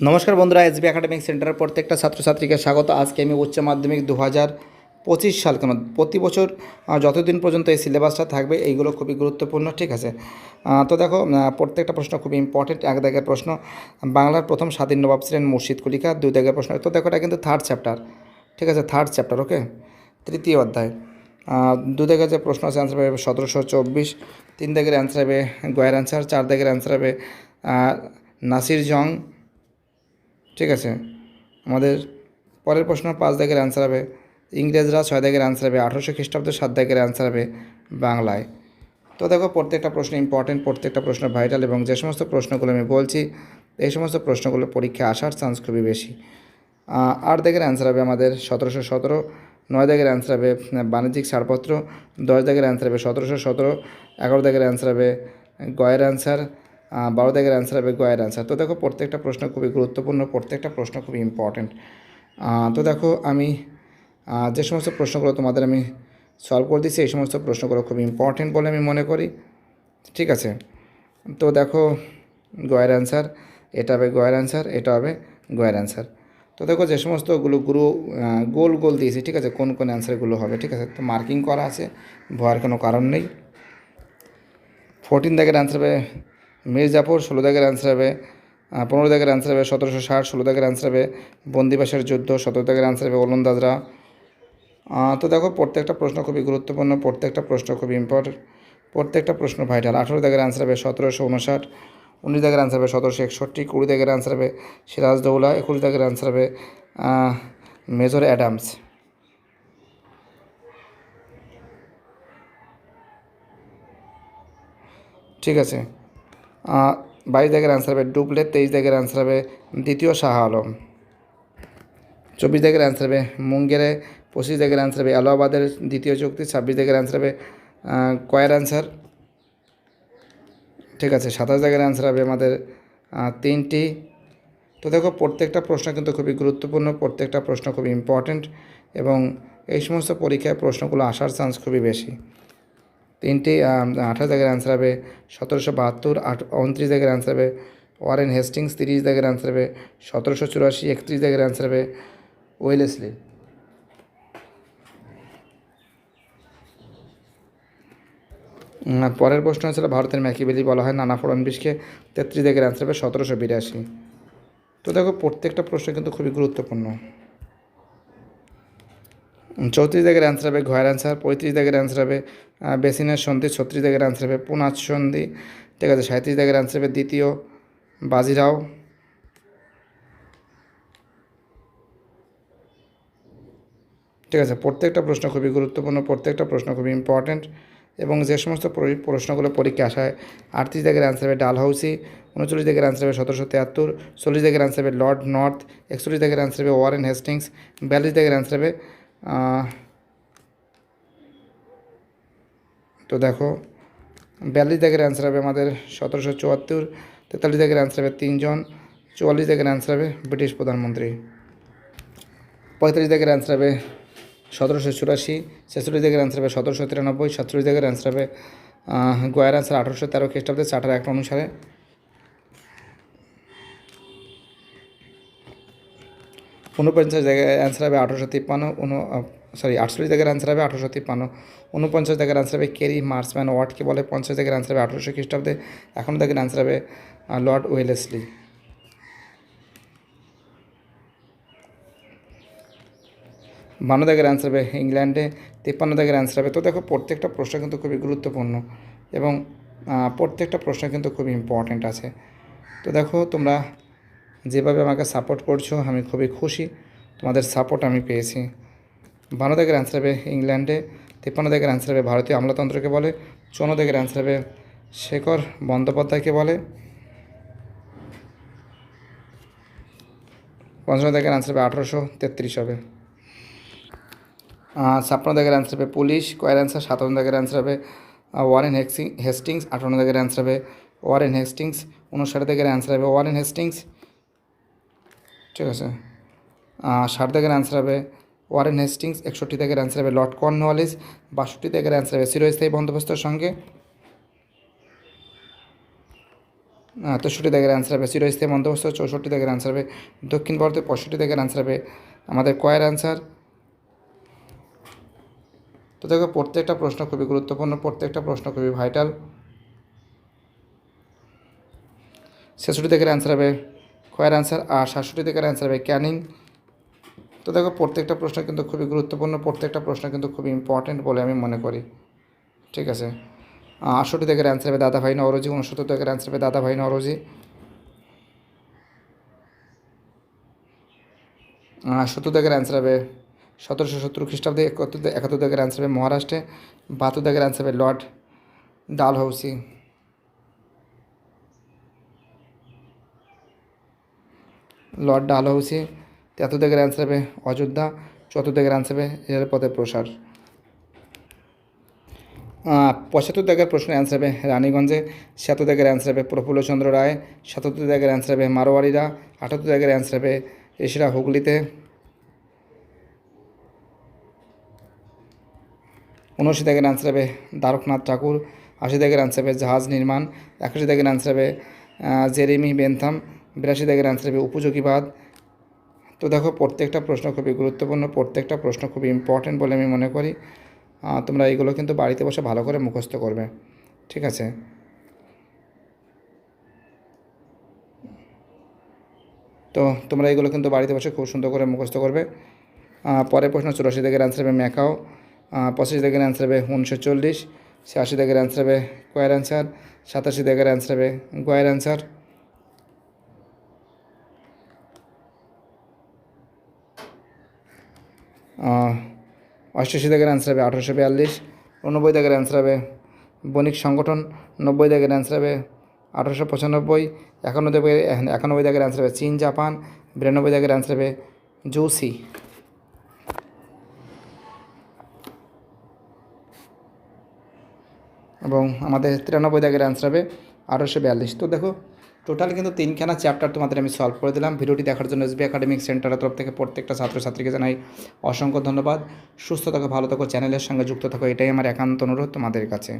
নমস্কার বন্ধুরা SB academic সেন্টারের প্রত্যেকটা ছাত্রছাত্রীকে স্বাগত। আজকে আমি উচ্চ মাধ্যমিক দু হাজার পঁচিশ সাল কেন, প্রতি বছর যতদিন পর্যন্ত এই সিলেবাসটা থাকবে, এইগুলো খুবই গুরুত্বপূর্ণ, ঠিক আছে? তো দেখো প্রত্যেকটা প্রশ্ন খুবই ইম্পর্টেন্ট এক দাগের প্রশ্ন। বাংলার প্রথম স্বাধীন নবাব ছিলেন মুর্শিদ কলিকা, দুই দাগের প্রশ্ন। তো দেখো, এটা কিন্তু থার্ড চ্যাপ্টার ঠিক আছে? থার্ড চ্যাপ্টার ওকে তৃতীয় অধ্যায়। দু দাগের যে প্রশ্ন আছে অ্যান্সার হবে সতেরোশো চব্বিশ, তিন দাগের অ্যান্সার হবে গয়ের অ্যান্সার চার দাগের অ্যান্সার হবে নাসির জং ঠিক আছে? আমাদের পরের প্রশ্ন পাঁচ দাগের অ্যান্সার হবে। ইংরেজরা ছয় দাগের অ্যান্সার হবে, আঠারোশো খ্রিস্টাব্দে সাত দাগের অ্যান্সার হবে বাংলায়। তো দেখো, প্রত্যেকটা প্রশ্ন ইম্পর্টেন্ট প্রত্যেকটা প্রশ্ন ভাইটাল এবং যে সমস্ত প্রশ্নগুলো আমি বলছি, এই সমস্ত প্রশ্নগুলো পরীক্ষায় আসার চান্স খুবই বেশি। আট দাগের অ্যান্সার হবে আমাদের সতেরোশো সতেরো, নয় দাগের অ্যান্সার হবে বাণিজ্যিক ছাড়পত্র, দশ দাগের অ্যান্সার হবে সতেরোশো সতেরো, এগারো দাগের অ্যান্সার হবে গয়ের অ্যান্সার বারো দাগের অ্যান্সার হবে গয়ের অ্যান্সার তো দেখো প্রত্যেকটা প্রশ্ন খুবই গুরুত্বপূর্ণ, প্রত্যেকটা প্রশ্ন খুবই ইম্পর্ট্যান্ট তো দেখো আমি যে সমস্ত প্রশ্নগুলো তোমাদের আমি সলভ করে দিচ্ছি এই সমস্ত প্রশ্নগুলো খুব ইম্পর্টেন্ট বলে আমি মনে করি। ঠিক আছে? তো দেখো গয়ের অ্যান্সার এটা হবে গয়ের অ্যান্সার এটা হবে গয়ের অ্যান্সার তো দেখো যে সমস্তগুলো গুরু গোল গোল দিয়েছি, ঠিক আছে? কোন কোন অ্যান্সারগুলো হবে, ঠিক আছে? তো মার্কিং করা আছে, ভয়ের কোনো কারণ নেই। ফোরটিন দাগের অ্যান্সার হবে মির্জাপুর ষোলো দাগের অ্যান্সার হবে পনেরো দাগের অ্যান্সার হবে, সতেরোশো ষাট ষোলো দাগের অ্যান্সার হবে, বন্দিবাসের যুদ্ধ সতেরো দাগের অ্যান্সার হবে ওলন্দাজরা তো দেখো, প্রত্যেকটা প্রশ্ন খুবই গুরুত্বপূর্ণ, প্রত্যেকটা প্রশ্ন খুবই ইম্পর্টেন্ট প্রত্যেকটা প্রশ্ন ভাইটাল আঠেরো দাগের অ্যান্সার হবে, সতেরোশো উনষাট উনিশ দাগের অ্যান্সার হবে, সতেরোশো একষট্টি, কুড়ি দাগের অ্যান্সার হবে, সিরাজদৌলা, একুশ দাগের অ্যান্সার হবে মেজর অ্যাডামস। ঠিক আছে। বাইশ দাগের অ্যান্সার হবে ডুবলে তেইশ দাগের অ্যান্সার হবে, দ্বিতীয় শাহ আলম। চব্বিশ দাগের অ্যান্সার হবে, মুঙ্গেরে পঁচিশ দাগের অ্যান্সার হবে, এলাহাবাদের দ্বিতীয় চুক্তি, ছাব্বিশ দাগের অ্যান্সার হবে কয়ের অ্যান্সার ঠিক আছে, সাতাশ দাগের অ্যান্সার হবে আমাদের তিনটি। তো দেখো, প্রত্যেকটা প্রশ্ন কিন্তু খুবই গুরুত্বপূর্ণ, প্রত্যেকটা প্রশ্ন খুবই ইম্পর্ট্যান্ট এবং এই সমস্ত পরীক্ষায় প্রশ্নগুলো আসার চান্স খুবই বেশি। তিনটি আঠাশ দাগের অ্যান্সার হবে, সতেরোশো বাহাত্তর, আট, উনত্রিশ দাগের অ্যান্সার হবে, ওয়ারেন হেস্টিংস তিরিশ দাগের অ্যান্সার হবে, সতেরোশো চুরাশি, একত্রিশ দাগের অ্যান্সার হবে, ওয়েলেসলি। পরের প্রশ্ন ছিল ভারতের ম্যাকিবেলি বলা হয় নানা ফড়নবিশকে, তেত্রিশ দাগের অ্যান্সার হবে, সতেরোশো বিরাশি। তো দেখো, প্রত্যেকটা প্রশ্ন কিন্তু খুবই গুরুত্বপূর্ণ। চৌত্রিশ দাগের অ্যান্সার হবে, ঘয়ের অ্যান্সার পঁয়ত্রিশ দাগের অ্যান্সার হবে বেসিনের সন্ধি, ছত্রিশ দাগের অ্যান্সার হবে, পুনাচ সন্ধি, ঠিক আছে সাঁত্রিশ দাগের অ্যান্সার হবে দ্বিতীয় বাজিরাও। ঠিক আছে, প্রত্যেকটা প্রশ্ন খুবই গুরুত্বপূর্ণ, প্রত্যেকটা প্রশ্ন খুবই ইম্পর্ট্যান্ট এবং যে সমস্ত প্রশ্নগুলো পরীক্ষা আসায় আটত্রিশ দাগের অ্যান্সার হবে ডালহাউসি উনচল্লিশ দাগের অ্যান্সার হবে সতেরোশো তিয়াত্তর, চল্লিশ দাগের অ্যান্সার হবে লর্ড নর্থ, একচল্লিশ দাগের অ্যান্সার হবে ওয়ারেন হেস্টিংস, বিয়াল্লিশ দাগের অ্যান্সার হবে তো দেখো, বিয়াল্লিশ দাগের অ্যান্সার হবে আমাদের সতেরোশো চুয়াত্তর, তেতাল্লিশ দাগের অ্যান্সার হবে তিনজন, চুয়াল্লিশ দাগের অ্যান্সার হবে ব্রিটিশ প্রধানমন্ত্রী। পঁয়তাল্লিশ দাগের অ্যান্সার হবে সতেরোশো চুরাশি, ছেচল্লিশ দাগের অ্যান্সার হবে সতেরোশো তিরানব্বই, সাতচল্লিশ দাগের অ্যান্সার হবে গোয়ার অ্যান্সার আঠারোশো তেরো খ্রিস্টাব্দে চার্টার অ্যাক্ট অনুসারে। ঊনপঞ্চাশ জায়গায় অ্যান্সার হবে আঠারোশো তিপ্পান্ন, উন সরি আটচল্লিশ জায়গার অ্যান্সার হবে আঠারোশো তিপ্পান্ন উনপঞ্চাশ জায়গার অ্যান্সার হবে কেরি মার্সম্যান ওয়ার্ডকে বলে, পঞ্চাশ জায়গার অ্যান্সার হবে আঠারোশো খ্রিস্টাব্দে এখনও জায়গার অ্যান্সার হবে লর্ড ওয়েলেসলি বান্ন দাগের অ্যান্সার হবে ইংল্যান্ডে তিপ্পান্ন দাগের অ্যান্সার হবে, তো দেখো প্রত্যেকটা প্রশ্ন কিন্তু খুবই গুরুত্বপূর্ণ এবং প্রত্যেকটা প্রশ্ন কিন্তু খুবই ইম্পর্ট্যান্ট আছে। তো দেখো তোমরা যেভাবে আমাকে সাপোর্ট করছ, আমি খুবই খুশি। তোমাদের সাপোর্ট আমি পেয়েছি। বান্ন দাগের অ্যান্সার হবে ইংল্যান্ডে, তিপ্পান্ন দাগের অ্যান্সার হবে ভারতীয় আমলাতন্ত্রকে বলে, চৌন্ন দাগের অ্যান্সার হবে শেখর বন্দ্যোপাধ্যায়কে বলে, পঞ্চান্ন দাগের অ্যান্সার হবে আঠারোশো তেত্রিশ হবে। ছাপ্পান্ন দাগের অ্যান্সার হবে পুলিশ, কয়ের অ্যান্সার সাতান্ন দাগের অ্যান্সার হবে ওয়ারেন হেক্সিং হেস্টিংস আটান্ন দাগের অ্যান্সার হবে ওয়ারেন হেস্টিংস উনষাট দাগের অ্যান্সার হবে ওয়ারেন হেস্টিংস ঠিক আছে? ষাট দাগের অ্যান্সার হবে ওয়ারেন হেস্টিংস, একষট্টি দাগের অ্যান্সার হবে লর্ড কর্নওয়ালিস, বাষট্টি দাগের অ্যান্সার হবে চিরস্থায়ী বন্দোবস্তের সঙ্গে। তেষট্টি দাগের অ্যান্সার হবে চিরস্থায়ী বন্দোবস্ত চৌষট্টি দাগের অ্যান্সার হবে দক্ষিণ ভারতে পঁয়ষট্টি দাগের অ্যান্সার হবে আমাদের কয়ের অ্যান্সার তো দেখো, প্রত্যেকটা প্রশ্ন খুবই গুরুত্বপূর্ণ, প্রত্যেকটা প্রশ্ন খুবই ভাইটাল ছেষট্টি থেকে অ্যান্সার হবে কয়ের অ্যান্সার আর সাতষট্টি থেকে অ্যান্সার হবে ক্যানিং তো দেখো, প্রত্যেকটা প্রশ্ন কিন্তু খুবই গুরুত্বপূর্ণ, প্রত্যেকটা প্রশ্ন কিন্তু খুবই ইম্পর্টেন্ট বলে আমি মনে করি। ঠিক আছে? আটষট্টি থেকে অ্যান্সার হবে দাদাভাই নরজি, উনসত্তর থেকে অ্যান্সার হবে দাদাভাই নরজি। সত্তর দাগের অ্যান্সার হবে সতেরোশো সত্তর খ্রিস্টাব্দে একাত্তর একাত্তর দাগের অ্যান্সার হবে মহারাষ্ট্রে। বাহাত্তর দাগের অ্যান্সার হবে লর্ড ডালহৌসি। লর্ড ডালহৌসি তেহাত্তর দাগের অ্যান্সার হবে অযোধ্যা চুয়াত্তর দাগের অ্যান্সার হবে রেলপথের প্রসার। পঁচাত্তর দাগের প্রশ্নের অ্যান্সার হবে রানীগঞ্জে ছিয়াত্তর দাগের অ্যান্সার হবে প্রফুল্লচন্দ্র রায় সাতাত্তর দাগের অ্যান্সার হবে মারোয়ারিরা আটাত্তর দাগের অ্যান্সার হবে এসিরা হুগলিতে। উনআশি দাগের অ্যান্সার হবে দ্বারকনাথ ঠাকুর আশি দাগের অ্যান্সার হবে জাহাজ নির্মাণ একাশি দাগের অ্যান্সার হবে জেরেমি বেনথাম বিরাশি দাগের অ্যান্সার হবে উপযোগীবাদ। তো দেখো, প্রত্যেকটা প্রশ্ন খুবই গুরুত্বপূর্ণ, প্রত্যেকটা প্রশ্ন খুবই ইম্পর্টেন্ট বলে আমি মনে করি। তোমরা এইগুলো কিন্তু বাড়িতে বসে ভালো করে মুখস্থ করবে। ঠিক আছে? তো তোমরা এইগুলো কিন্তু বাড়িতে বসে খুব সুন্দর করে মুখস্থ করবে। পরের প্রশ্ন চুরাশি দাগের অ্যান্সার হবে ম্যাকাও। পঁচাশি দাগের অ্যান্সার হবে উনিশশো চল্লিশ। ছিয়াশি দাগের অ্যান্সার হবে কয়ের অ্যান্সার সাতাশি দাগের অ্যান্সার হবে গোয়ের অ্যান্সার অষ্টাশি দাগের অ্যান্সার হবে আঠারোশো বিয়াল্লিশ, উনব্বই দাগের অ্যান্সার হবে বণিক সংগঠন, নব্বই দাগের অ্যান্সার হবে আঠারোশো পঁচানব্বই একানব্বই দাগের একানব্বই দাগের অ্যান্সার হবে চীন, জাপান, বিরানব্বই দাগের অ্যান্সার হবে জৌসি এবং আমাদের তিরানব্বই দাগের অ্যান্সার হবে আঠারোশো বিয়াল্লিশ। তো দেখো টোটাল কিন্তু তিনখানা চ্যাপ্টার তোমাদের আমি সলভ করে দিলাম। ভিডিওটি দেখার জন্য এসবি একাডেমিক সেন্টারের তরফ থেকে প্রত্যেকটা ছাত্রছাত্রীকে জানাই অসংখ্য ধন্যবাদ। সুস্থ থাকো, ভালো থাকো চ্যানেলের সঙ্গে যুক্ত থাকো, এটাই আমার একান্ত অনুরোধ তোমাদের কাছে।